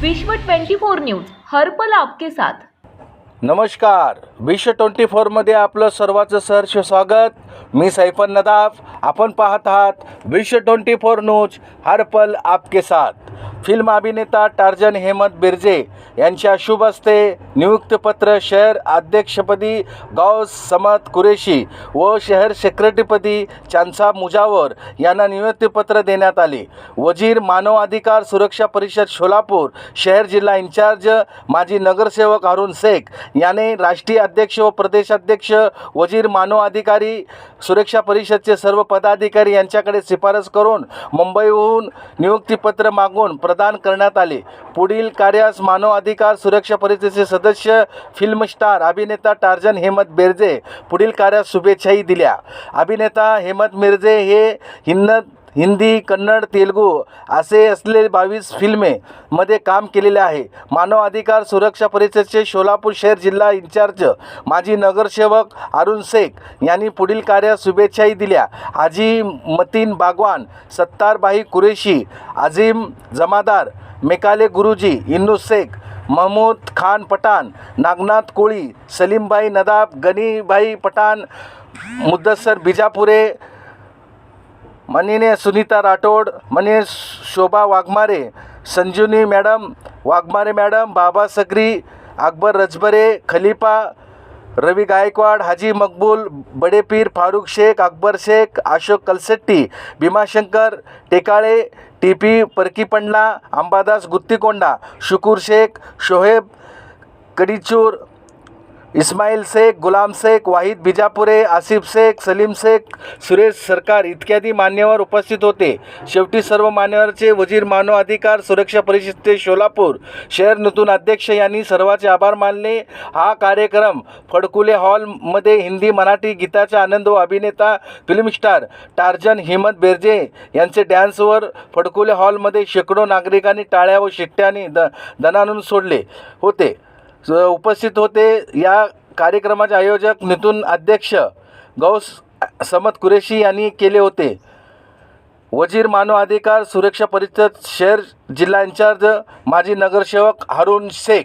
विश्व 24 न्यूज हर्पल आपके साथ. नमस्कार. विश्व ट्वेंटी फोरमध्ये आपलं सर्वांचं सहर्ष स्वागत. मी सैफन नदाफ. आपण पाहत आहात विश्व ट्वेंटी फोर न्यूज हरपल आपके साथ. फिल्म अभिनेता टार्जन हेमंत बिर्जे यांच्या शुभ हस्ते नियुक्तपत्र शहर अध्यक्षपदी गौस समत कुरेशी व शहर सेक्रेटरीपदी चांसा मुजावर यांना नियुक्तीपत्र देण्यात आले. वजीर मानवाधिकार सुरक्षा परिषद सोलापूर शहर जिल्हा इन्चार्ज माजी नगरसेवक अरुण शेख याने राष्ट्रीय अध्यक्ष व प्रदेशाध्यक्ष वजीर मानवाधिकारी सुरक्षा परिषदचे सर्व पदाधिकारी यांच्याकडे शिफारस करून मुंबईहून नियुक्तीपत्र मागून प्रदान करण्यात आले. पुढील कार्यास मानव अधिकार सुरक्षा परिषदेचे सदस्य फिल्म स्टार अभिनेता टार्जन हेमंत बेर्जे पुढील कार्यास शुभेच्छाही दिल्या. अभिनेता हेमंत मिर्जे हे हिंद हिंदी कन्नड तेलुगू असे असलेले बावीस फिल्मे मध्ये काम केलेले आहे. मानव अधिकार सुरक्षा परिषदेचे सोलापूर शहर जिल्हा इंचार्ज माजी नगरसेवक अरुण शेख यांनी पुढील कार्यास शुभेच्छाही दिल्या. आजी मतीन बागवान सत्तारबाई कुरेशी अझीम जमादार मेकाले गुरुजी इन्नू शेख महमूद खान पठाण नागनाथ कोळी सलीमबाई नदाब गनीबाई पठाण मुद्दसर बिजापुरे मनीने सुनीता राठोड मनी Shobha Waghmare Sanjivani madam Waghmare madam Baba Sagari Akbar Rajbare Khalifa Ravi Gaikwad Haji Maqbool Badepir Farooq Shaikh Akbar Shaikh Ashok Kalsetti Bhimashankar Tekale T P Parkipandla Ambadas Guttikonda Shukur Shaikh Shoheb Kadichur Ismail Shaikh Gulam Shaikh Wahid Bijapure Asif Shaikh Salim Shaikh Suresh Sarkar इत्यादी मान्यवर उपस्थित होते. शेवटी सर्व मान्यवरचे वजीर मानव अधिकार सुरक्षा परिषदेचे सोलापूर शहर नूतन अध्यक्ष यांनी सर्वांचे आभार मानले. हा कार्यक्रम फडकुले हॉलमध्ये हिंदी मराठी गीताचा आनंद व अभिनेता फिल्म स्टार टार्जन हिमत बेर्जे यांचे डॅन्सवर फडकुले हॉलमध्ये शेकडो नागरिकांनी टाळ्या व शिट्ट्याने द दणानून सोडले होते. उपस्थित होते. या कार्यक्रमाचे आयोजक नितून अध्यक्ष गौस समत कुरेशी यांनी केले होते. वजीर मानव अधिकार सुरक्षा परिषद शहर जिल्हा इन्चार्ज माजी नगरसेवक हारून शेख.